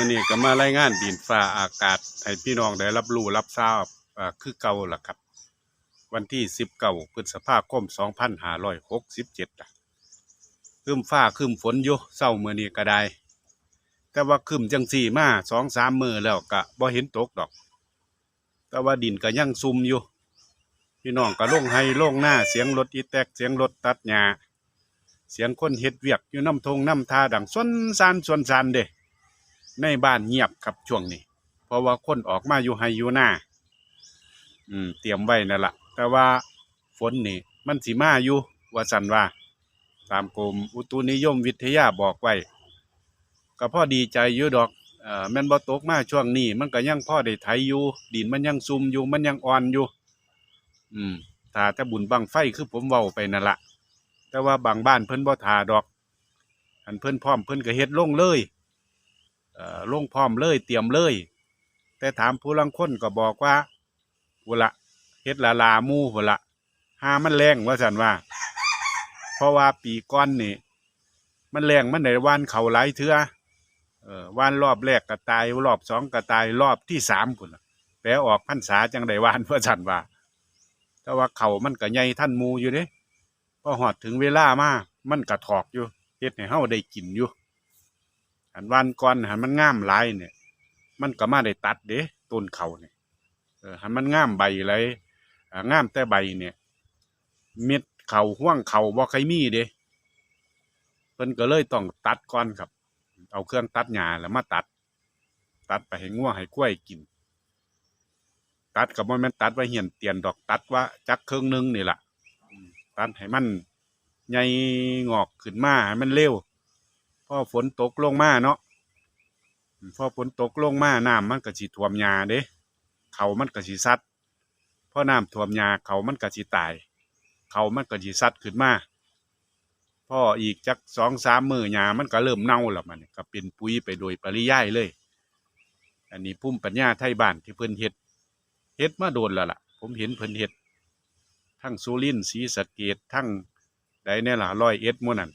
มื่อนี้ก็มารายงานดินฟ้าอากาศให้พี่น้องได้รับรู้รับทราบคือเก่าล่ะครับ วันที่สิบเก้าพฤษภาคมสองพันห้าร้อยหกสิบเจ็ดคืมฟ้าคืมฝนอยู่เศร้าเมื่อนี้ก็ได้ แต่ว่าคืมจังสี่มาสองสามมือแล้วก็บ่เห็นตกดอก แต่ว่าดินก็ยังซุ่มอยู่ พี่น้องก็ล่งให้ล่งหน้าเสียงรถอีแตกเสียงรถตัดหญ้าเสียงคนเฮ็ดเวียกอยู่น้ำทงน้ำทาดังสวนซานสวนซานเด้ ในบ้านเงียบครับช่วงนี้ เพราะว่าคนออกมาอยู่ไฮอยู่หน้า อืม เตรียมไว้นั่นละแต่ว่าฝนนี่ มันสิมาอยู่ว่าสันว่า ตามกรมอุตุนิยมวิทยาบอกไว้ก็พ่อดีใจอยู่ดอกเอ่อแม่นบ่ตกมาช่วงนี้ มันก็ยังพ่อได้ไถอยู่ดินมันยังซุ่มอยู่มันยังอ่อนอยู่ อืมถ้าแต่บุญบังไฟคือผมเว้าไปนั่นละแต่ว่าบางบ้านเพิ่นบ่ทาดอกอันเพิ่นพร้อมเพิ่นก็เฮ็ดลงเลย ลงพร้อมเลยเตรียมเลย แต่ถามผู้ลังคนก็บอกว่าพุละเฮ็ดละลาหมู่พุละหามันแรงว่าสันว่า เพราะว่าปีก้อนนี่มันแรงมันได้วานเขาหลายเทื่อเออวานรอบแรกก็ตายรอบสองก็ตายรอบที่สามพุ่นแปลออกพรรษาจังไดวานว่าสันว่าแต่ว่าเขามันก็ใหญ่ท่านหมูอยู่เด้พอหอดถึงเวลามามันก็ถอกอยู่เฮ็ดให้เฮาได้กินอยู่ หันวันก่อนหันมันงามหลายเนี่ย มันก็มาได้ตัดเด้ต้นเขาเนี่ยหันมันงามใบไรอ่างามแต่ใบเนี่ย เม็ดเขาห่วงเขาบ่ใครมีเด้เพิ่นก็เลยต้องตัดก่อนครับ เอาเครื่องตัดหญ้าแล้วมาตัด ตัดไปให้งัวงให้กล้วยกิน ตัดกับมันม่นตัดไว้เหียนเตียนดอกตัดว่าจักเครื่องหนึงนี่แหละตัดให้มันใหญ่งอกขึ้นมาให้มันเร็ว พอฝนตกลงมาเนาะอืมพอฝนตกลงมาน้ำมันก็สิท่วมหญ้าเด้เขามันก็สิซัดพอน้ำท่วมหญ้าเขามันก็สิตาย เขามันก็สิซัดขึ้นมาพ่ออีกจักสองสามมือหญ้ามันก็เริ่มเน่าแล้วมันก็เป็นปุ๋ยไปโดยปริยายเลย อันนี้พุ่มปัญญาไทยบ้านที่เพิ่นเฮ็ดเฮ็ดมาโดนแล้วล่ะ ผมเห็นเพิ่นเฮ็ดทั้งสุรินทร์ศรีสะเกดทั้งใดเนี่ยล่ะร้อยเอ็ดมู่นั่น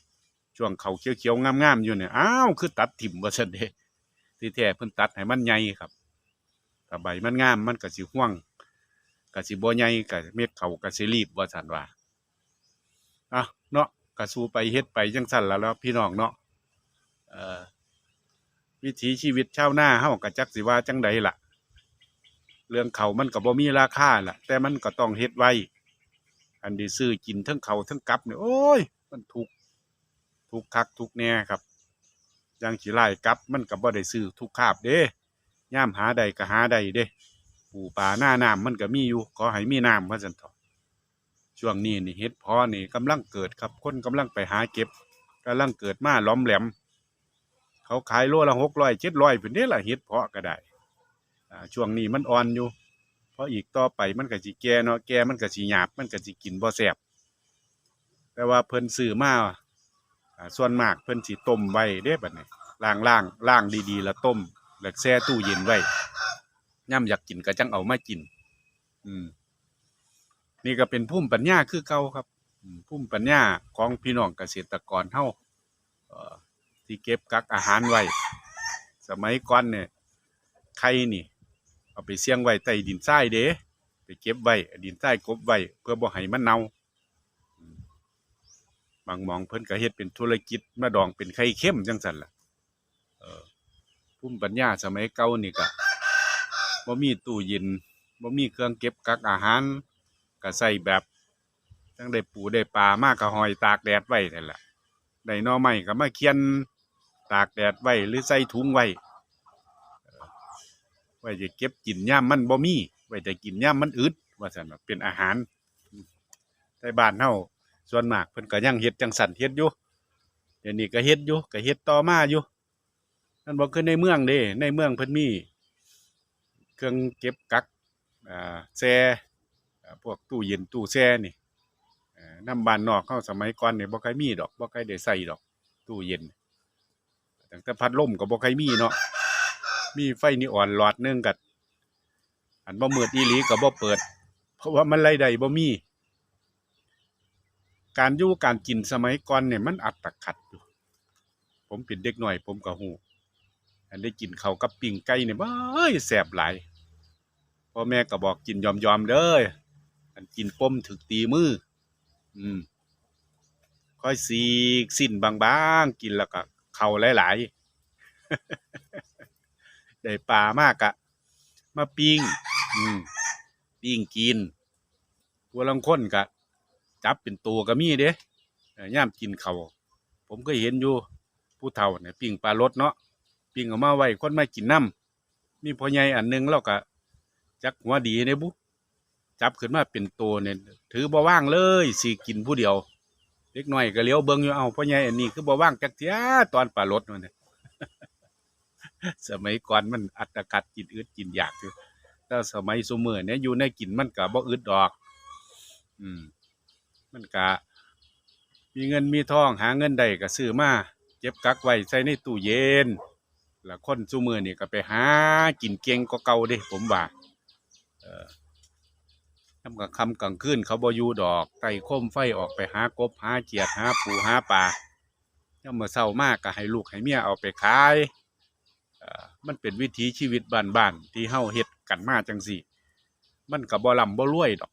ช่วงเขาเขียวๆงามๆอยู่เนี่ยอ้าวคือตัดถิ่มว่าซั่นเดที่แท้เพิ่นตัดให้มันใหญ่ครับถ้าใบมันงามมันก็สิห่วงก็สิบ่ใหญ่ก็เม็ดเขาก็สิรีบว่าซั่นว่าอะเนาะก็สู้ไปเฮ็ดไปจังซั่นล่ะแล้วพี่น้องเนาะเอ่อวิถีชีวิตชาวนาเฮาก็จักสิว่าจังใดล่ะ เรื่องเขามันก็บ่มีราคาล่ะ แต่มันก็ต้องเฮ็ดไว้อันที่ซื้อกินทั้งเขาทั้งกลับเนี่ยโอ้ย มันถูก ทุกคักทุกแน่ครับยังขีไล่กลับมันก็บ่ได้ซื้อทุกคาบเด้ย่ามหาใดก็หาใดเด้ปูปลาหน้าน้ำมันก็มีอยู่ขอให้มีน้ำว่าจันทอช่วงนี้นี่เฮ็ดพอนี่กำลังเกิดครับคนกำลังไปหาเก็บกำลังเกิดมาล้อมแหลม เขาขายโลละหกร้อยเจ็ดร้อยเป็นเด้ละเฮ็ดเพาะก็ได้ช่วงนี้มันอ่อนอยู่ เพราะอีกต่อไปมันก็สิแก่เนาะแก่มันก็สิหยาบมันก็สิกินบ่แซ่บแต่ว่าเพิ่นซื้อมา ส่วนมากเพิ่นสิต้มไว้เด้บัดนี้ล้างล้างล้างดีๆ แล้วต้ม แล้วแช่ตู้เย็นไว้ย่ำอยากกินก็จังเอามากิน อืม นี่ก็เป็นภูมิปัญญาคือเก่าครับอืมภูมิปัญญาของพี่น้องเกษตรกรเฮาเอ่อที่เก็บกักอาหารไว้ สมัยก่อนเนี่ยไข่นี่ เอาไปเสี่ยงไว้ใต้ดินทรายเด้ไปเก็บไว้ดินทรายกบไว้เพื่อบ่ให้มันเน่า บางมองเพิ่นก็เฮ็ดเป็นธุรกิจมาดองเป็นไข่เข้มจังซั่นล่ะเออภูมิปัญญาสมัยเก่านี่ก็บ่มีตู้เย็นบ่มีเครื่องเก็บกักอาหารก็ใส่แบบจังได้ปูได้ปลามากก็หอยตากแดดไว้นั่นแหละได้นอไม้ก็มาเคียนตากแดดไว้หรือใส่ถุงไว้ไว้จะเก็บกินย่ามมันบ่มีไว้จะกินย่ามมันอึดว่าซั่นเป็นอาหารในบ้านเฮา ส่วนมากเพิ่นก็ยังเฮ็ดจังสันเฮ็ดอยู่เดี๋ยวนี้ก็เฮ็ดอยู่ก็เฮ็ดต่อมาอยู่นั่นบ่คือในเมืองเด้ในเมืองเพิ่นมีเครื่องเก็บกักอ่าแช่พวกตู้เย็นตู้แช่นี่น้ำบ้านนอกเฮาสมัยก่อนนี่บ่ค่อยมีดอกบ่ค่อยได้ใส่ดอก ตู้เย็นตั้งแต่พัดลมก็บ่ค่อยมีเนาะมีไฟนี่อ่อนหลอดหนึงก็อันบ่มืดอีหลีก็บ่เปิด เพราะว่ามันรายได้บ่มี การยู่การกินสมัยก่อนเนี่ยมันอัดตักขัดอยู่ ผมเป็นเด็กหน่อย ผมก็หูอันได้กินเขากับปิ้งไก่เนี่ยบ้ยแสบหลายพ่อแม่ก็บอกกินยอมยอมๆเด้ออันกินป้มถึกตีมือ อืม ค่อยสีกสิ้นบางๆ กินแล้วก็เข่าหลายๆ ได้ปลามากอะมาปิ้ง อืม ปิ้งกินตัวลังคนกะ จับเป็นตัวก็มีเด้ย่ามกินเขาผมก็เห็นอยู่ผู้เฒ่าเนี่ยปิ้งปลารสเนาะปิ้งออกมาไว้คนไมากินน้ำมีพ่อใหญ่อันหนึงแล้วก็จักหัวดีเนี่ยบุจับขึ้นมาเป็นตัวเนี่ยถือบ่ว่างเลยสิกินผู้เดียวเล็กน้อยก็เลี้ยวเบิ่งอยู่เอาพ่อใหญ่อันนี้คือบ่ว่างจักเทียตอนปลารสนั่นน่ะสมัยก่อนมันอัตกัดกินอึดกินอยากอยู่แต่สมัยสมือเนี่ยอยู่ในกินมันก็บ่อึดดอก อืม มันก็มีเงินมีทองหาเงินได้ก็ซื้อมาเก็บกักไว้ใส่ในตู้เย็น แล้วคนซุมือนี่ก็ไปหากินเก่งก็เก่าเด้ผมว่าเออทำกับคำกลางคืนเขาบอยู่ดอกไต่โคมไฟออกไปหากบหาเกียดหาปูหาปลาย่ามมื่อเศร้ามากก็ให้ลูกให้เมียเอาไปขายเอ่อมันเป็นวิถีชีวิตบ้านๆที่เฮาเฮ็ดกันมาจังสี่ มันก็บ่ลำบ่รวยดอก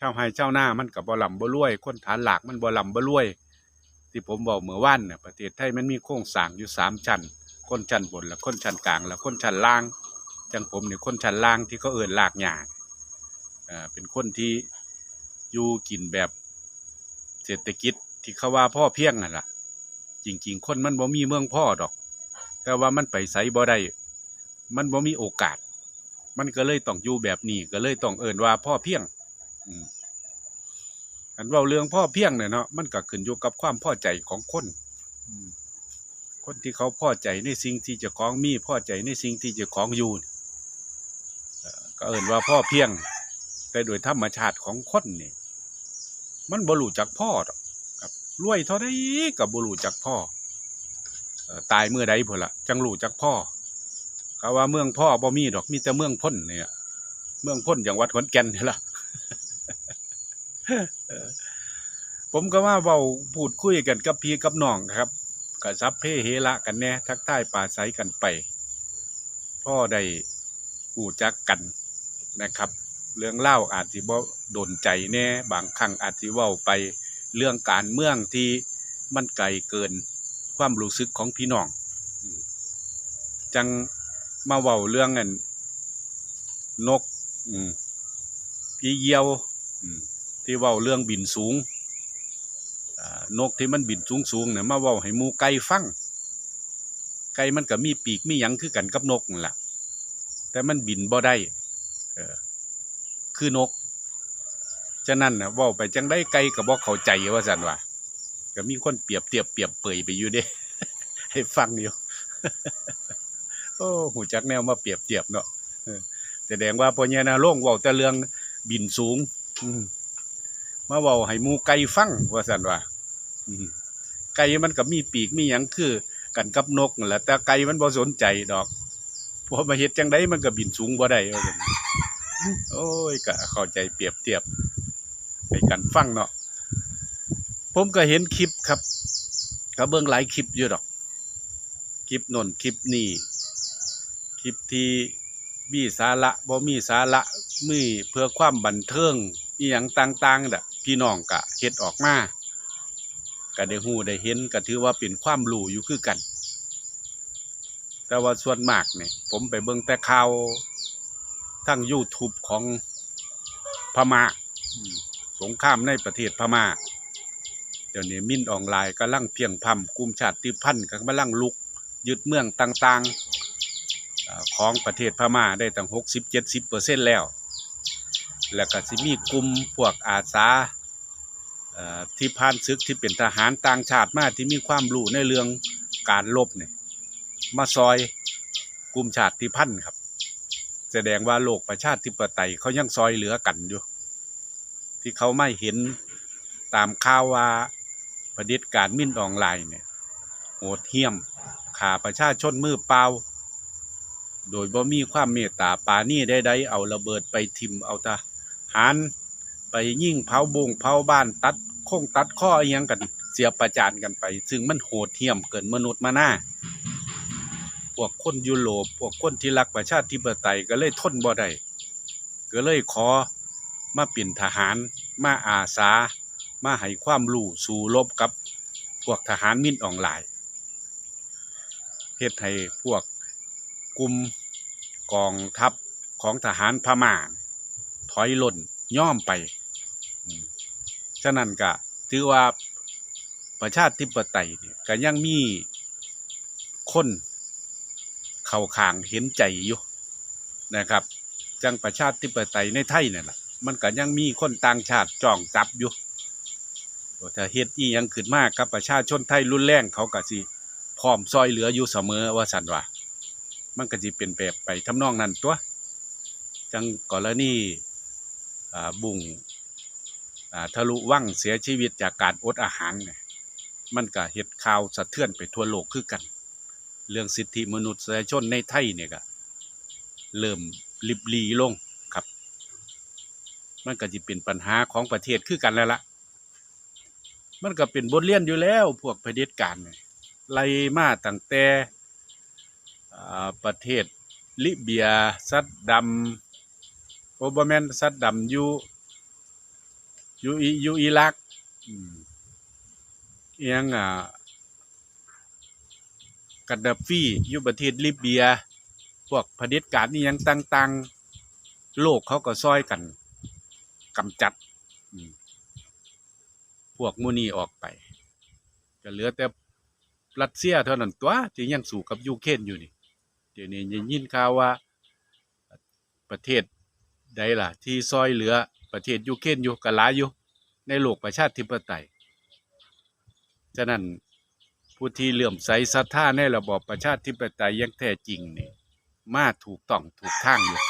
อืมชาวไร่ชาวนามันก็บ่ลำบ่รวย คนฐานหลักมันบ่ลำบ่รวย ที่ผมบอกเมื่อวานเนี่ยประเทศไทยมันมีโครงสร้างอยู่สามชั้นคนชั้นบนและคนชั้นกลางและคนชั้นล่างจังผมเนี่ยคนชั้นล่างที่เขาเอิ้นลากหญ้าเอ่อเป็นคนที่อยู่กินแบบเศรษฐกิจที่เขาว่าพ่อเพียงนั่นล่ะ จริง ๆ คนมันบ่มีเมืองพ่อดอก แต่ว่ามันไปไสบ่ได้มันบ่มีโอกาส มันก็เลยต้องอยู่แบบนี้ก็เลยต้องเอิ้นว่าพ่อเพียง อืันเว่าเรื่องพ่อเพียงเนี่ยเนาะมันก็ขึ้นอยู่กับความพอใจของคนคนที่เขาพอใจในสิ่งที่จะของมีพอใจในสิ่งที่จะของอยู่ก็เอ่นว่าพ่อเพียง แต่โดยธรรมชาติของคนนี่มันบรูจักพ่อดอกครับรวยเท่าใดก็บ่รู้จักพ่อตายเมื่อใดพุ่นละจังรู้จักพ่อก็ว่าเมืองพ่อบ่มีดอกมีแต่เมืองพ้นเนี่ยเมืองพ้นจังหวัดขอนแก่นนี่ละ ผมก็ว่าเว้าพูดคุยกันกับพี่กับน้องครับก็ซับเพเฮระกันแน่ทักทายป่าใสกันไป พ่อได้หูจักกันนะครับ เรื่องเล่าอาจสิบ่โดนใจแน่บางครั้งอาจสิเว้าไปเรื่องการเมืองที่มันไกลเกินความรู้สึกของพี่น้อง จังมาเว้าเรื่องอันนก อืมพี่เยียว อืม ที่เว้าเรื่องบินสูงนกที่มันบินสูงสูงๆเนี่ยมาเว้าให้หมูไก่ฟังไก่มันก็มีปีกมีหยังคือกันกับนกนั่นล่ะแต่มันบินบ่ได้คือนกฉะนั้นนะว้าไปจังได้ไก่ก็บ่เข้าใจว่าซั่นว่าก็มีคนเปรียบเทียบเปรียบเปยไปอยู่เด้ ให้ฟังอยู่โอ้หูจักแนวมาเปรียบเทียบเนาะแสดงว่าพอใหญ่ยนาโรงว้าแต่เรื่องบินสูง อื มาเว้าให้หมูไก่ฟังว่าซั่นว่าไก่มันก็มีปีกมีหยังคือ กันกับนกนั่นแหละแต่ไก่มันบ่สนใจดอกพอมาเฮ็ดจังไดมันก็บินสูงบ่ได้ว่าซั่นโอ้ยก็เข้าใจเปรียบเทียบให้กันฟังเนาะผมก็เห็นคลิปครับก็เบิ่งหลายคลิปอยู่ดอก คลิปนนคลิปนี่คลิปที่มีสาระบ่มีสาระมีเพื่อความบันเทิงอีหยังต่างๆน่ะ พี่น้องก็เฮ็ดออกมาก็ได้ฮู้ได้เห็นก็ถือว่าเป็นความรู้อยู่คือกัน แต่ว่าส่วนมากเนี่ยผมไปเบิ่งแต่ข่าวทั้ง YouTube ของพม่าสงครามในประเทศพม่าเดี๋ยวนี้มินออนไลน์กำลังเพียงพำกลุ่มชาติพันธุ์กำลังลุก ยึดเมืองต่างๆของประเทศพม่าได้ตั้ง60-70%เปอร์เซ็นแล้ว แล้วก็สิมีกลุ่มพวกอาสา ที่ผ่านศึกที่เป็นทหารต่างชาติมาที่มีความรู้ในเรื่องการรบเนี่ยมาซอยกลุ่มชาติพันธุ์ครับ แสดงว่าโลกประชาธิปไตยเขายังซอยเหลือกันอยู่ ที่เขาไม่เห็นตามข่าวว่าประเผด็จการมิ่นออนไลน์เนี่ยโหดเหี้ยมขาประชาชนมือเปล่า โดยบ่มีความเมตตาปานี่ใดๆเอาระเบิดไปทิมเอาทหาร ไปยิ่งเผาบงเผาบ้านตัด โค้งตัดข้ออียังกันเสียประจานกันไป ซึ่งมันโหดเหี้ยมเกินมนุษย์มาหน้าพวกคนยุโรปพวกคนที่รักประชาธิปไตยก็เลยทนบ่ได้ก็เลยขอมาเป็นทหาร มาอาสา มาให้ความรู้สู่รบกับพวกทหารมินออนไลน์เฮ็ดให้พวกกลุ่มกองทัพของทหารพม่าถอยล่นย่อมไปะนั้นก็ถือว่าประชาธิปไตยเนี่ยก็ยังมีคนเข้าข้างเห็นใจอยู่นะครับ จังประชาธิปไตยในไทยเนี่ยแหละมันก็ยังมีคนต่างชาติจ้องจับอยู่ถ้าเฮ็ดอียังขึ้นมากกับประชาชนไทยรุนแรงเขาก็สิพร้อมซอยเหลืออยู่เสมอว่าสันว่า มันก็สิเป็นแบบไปทำนองนั้นตัว จังกรณีบุ่ง ทะลุวังเสียชีวิตจากการอดอาหารเนี่ยมันก็เฮ็ดข่าวสะเทือนไปทั่วโลกคือกัน เรื่องสิทธิมนุษยชนในไทยเนี่ยก็เริ่มลิบลีลงครับ มันก็จะเป็นปัญหาของประเทศคือกันแล้วล่ะมันก็เป็นบทเรียนอยู่แล้วพวกเผด็จการไล่มาตั้งแต่อ่าประเทศลิเบียซัดดำโอบแมนซัดดำอยู่ อยู่อิอยู่อิรักเอียงอ่ากัดดาฟีอยู่ประเทศลิเบีย พวกเผด็จการนี่ยังต่างๆ โลกเขาก็ซอยกันกำจัดพวกมูนีออกไป ก็เหลือแต่รัสเซียเท่านั้นตัวที่ยังสู้กับยูเครนอยู่นี่เดี๋ยวนี้ยังยินข่าวว่า ประเทศใดล่ะ ที่ซอยเหลือ ประเทศยูเครนอยู่กะลายอยู่ในโลกประชาธิปไตย ฉะนั้นผู้ที่เลื่อมใสศรัทธาในระบอบประชาธิปไตยยังแท้จริงนี่มาถูกต้องถูกทางอยู่